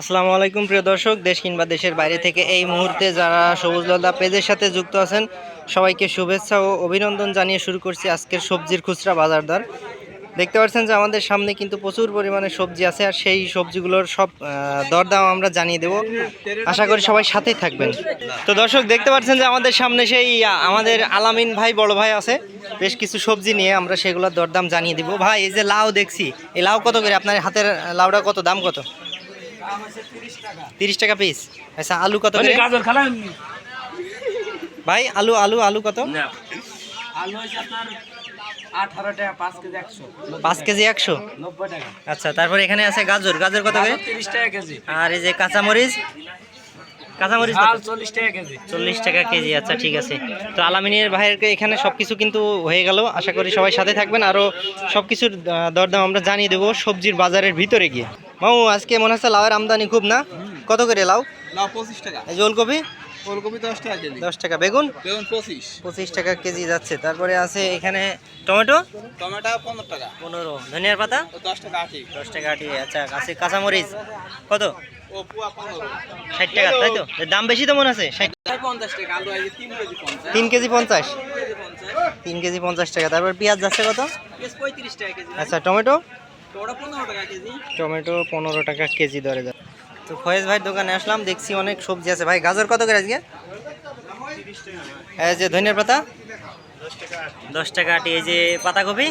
আসসালামু আলাইকুম, প্রিয় দর্শক। দেশ কিংবা দেশের বাইরে থেকে এই মুহূর্তে যারা সবুজ লতা পেজের সাথে যুক্ত আছেন, সবাইকে শুভেচ্ছা ও অভিনন্দন জানিয়ে শুরু করছি আজকের সবজির খুচরা বাজার দর দেখতে পাচ্ছেন যে আমাদের সামনে কিন্তু প্রচুর পরিমাণে সবজি আছে, আর সেই সবজিগুলোর সব দরদাম আমরা জানিয়ে দেব। আশা করি সবাই সাথেই থাকবেন। তো দর্শক, দেখতে পাচ্ছেন যে আমাদের সামনে সেই আমাদের আলামিন ভাই, বড় ভাই আছে। বেশ কিছু সবজি নিয়ে আমরা সেগুলোর দরদাম জানিয়ে দিব। ভাই, এই যে লাউ দেখছি, এই লাউ কত করে? আপনার হাতের লাউটা কত? দাম কত? তিরিশ টাকা। পিস আচ্ছা আলু কত করে? গাজর খালাম ভাই আলু আলু আলু কত? আলু হচ্ছে আপনার আঠারো টাকা পাঁচ কেজি একশো। পাঁচ কেজি একশো? নব্বই টাকা। আচ্ছা তারপরে এখানে আছে গাজর। গাজর কত করে? তিরিশ টাকা কেজি। আর এই যে কাঁচামরিচ? কাঁচামরিচ চল্লিশ টাকা কেজি। চল্লিশ টাকা কেজি আচ্ছা ঠিক আছে। তো আলামিনের ভাইয়ের এখানে সব কিছু কিন্তু হয়ে গেল। আশা করি সবাই সাথে থাকবেন। আরও সব কিছুর দরদাম আমরা জানিয়ে দেবো সবজির বাজারের ভিতরে গিয়ে। মামু আজকে মনে হচ্ছে লাউয়ের আমদানি খুব না? কত করে লাউ? লাউ পঁচিশ টাকা। এই যে ওলকপি? ফুলকপি দশ টাকা কেজি। দশ টাকা। বেগুন? বেগুন পঁচিশ। পঁচিশ টাকা কেজি যাচ্ছে। তারপরে আছে এখানে টমেটো? টমেটো পনেরো টাকা। পনেরো। ধনিয়ার পাতা? দশ টাকা আশি দশ টাকা আটি আচ্ছা আছে কাঁচামরিচ। কত? ষাট টাকা তাই তো? এর দাম বেশি তো মনে আছে? ষাট পঞ্চাশ টাকা আলু আছে তিন কেজি পঞ্চাশ। তিন কেজি পঞ্চাশ? টাকা। তারপর পেঁয়াজ যাচ্ছে কত? পঁয়ত্রিশ টাকা কেজি। আচ্ছা টমেটো? টমেটো পনেরো টাকা কেজি। দরে যাবে তো ফয়েজ ভাইয়ের দোকানে আসলাম, দেখছি অনেক সবজি আছে। ভাই, গাজর কত করে আজকে? এই যে ধনিয়ার পাতা? দশ টাকা আটি। এই যে পাতাকপি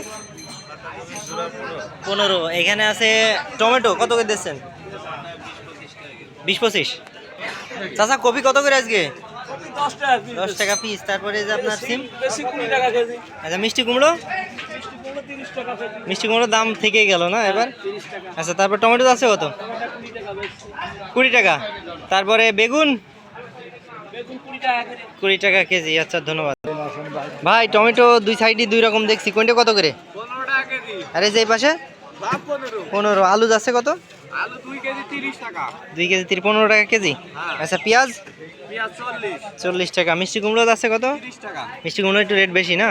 পনেরো। এখানে আছে টমেটো, কত করে দিচ্ছেন? বিশ পঁচিশ। চাচা, কপি কত করে আজকে? দশ টাকা পিস তারপরে যে আপনার সিম? আচ্ছা মিষ্টি কুমড়ো? মিষ্টি কুমড়োর দাম থেকেই গেল না এবার? আচ্ছা তারপর টমেটো আছে কত? কুড়ি টাকা তারপরে বেগুন? কুড়ি টাকা কেজি। আচ্ছা ধন্যবাদ। ভাই টমেটো দুই সাইডে দুই রকম দেখছি। কোনটা কত করে? আরে যে এই পাশে? পনেরো। আলু যাচ্ছে কত? আলু দুই কেজি তিরিশ টাকা। 2 কেজি তিরিশ পনেরো টাকা কেজি? হ্যাঁ। আচ্ছা পেঁয়াজ? পেঁয়াজ চল্লিশ। চল্লিশ টাকা। মিষ্টি কুমড়ো আছে কত? তিরিশ টাকা। মিষ্টি কুমড়ো একটু রেট বেশি না?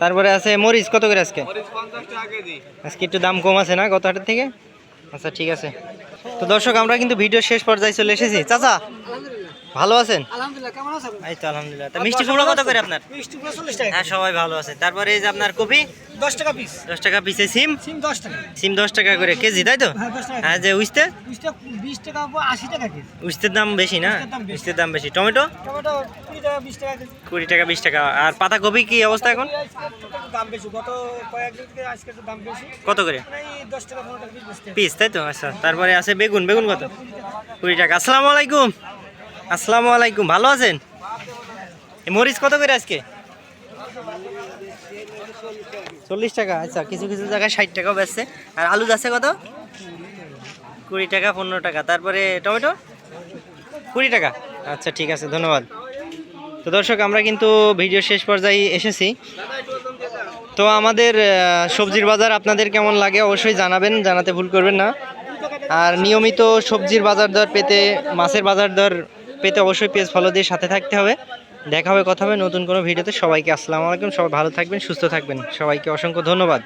তারপরে আছে মরিচ কত করে আজকে? মরিচ পঞ্চাশ টাকা কেজি। আজকে একটু দাম কম আছে না গত হাটের থেকে? আচ্ছা ঠিক আছে। তো দর্শক আমরা কিন্তু ভিডিও শেষ পর্যায়ে চলে এসেছি। চাচা ভালো আছেন? আলহামদুলিল্লাহ কেমন আছেন? এই তো আলহামদুলিল্লাহ। তা মিষ্টি কুমড়ো কত করে আপনার? মিষ্টি কুমড়ো চল্লিশ টাকা হ্যাঁ সবাই ভালো আছে। তারপরে এই যে আপনার কপি? দশ টাকা পিস দশ টাকা পিসে সিম? সিম দশ টাকা। সিম দশ টাকা করে কেজি তাই তো? হ্যাঁ হ্যাঁ যে উইস্তে টাকা বিশ টাকা আশি টাকা কেজি। উইস্তের দাম বেশি না? দাম বেশি। উইস্তের দাম বেশি। টমেটো? টাকা বিশ টাকা কেজি। কুড়ি টাকা বিশ টাকা। আর পাতাকপি কি অবস্থা এখন? দাম বেশি। গত কয়েকদিন থেকে আজকে দাম বেশি। কত করে? টাকা টাকা পিস তাই তো? আচ্ছা তারপরে আছে বেগুন। বেগুন কত? কুড়ি টাকা। আসসালামু আলাইকুম। আসসালামু আলাইকুম, ভালো আছেন? মরিচ কত করে আজকে? চল্লিশ টাকা আচ্ছা কিছু কিছু জায়গায় ষাট টাকাও বেচছে। আর আলু যাচ্ছে কত? কুড়ি টাকা, পনেরো টাকা। তারপরে টমেটো? কুড়ি টাকা। আচ্ছা ঠিক আছে, ধন্যবাদ। তো দর্শক, আমরা কিন্তু ভিডিও শেষ পর্যায়ে এসেছি। তো আমাদের সবজির বাজার আপনাদের কেমন লাগে অবশ্যই জানাবেন, জানাতে ভুল করবেন না। আর নিয়মিত সবজির বাজার দর পেতে, মাছের বাজার দর পেতে অবশ্যই পেজ ফলো দিয়ে সাথে থাকতে হবে। দেখা হবে, কথা হবে নতুন কোনো ভিডিওতে। সবাইকে আসসালামু আলাইকুম, সবাই ভালো থাকবেন, সুস্থ থাকবেন। সবাইকে অসংখ্য ধন্যবাদ।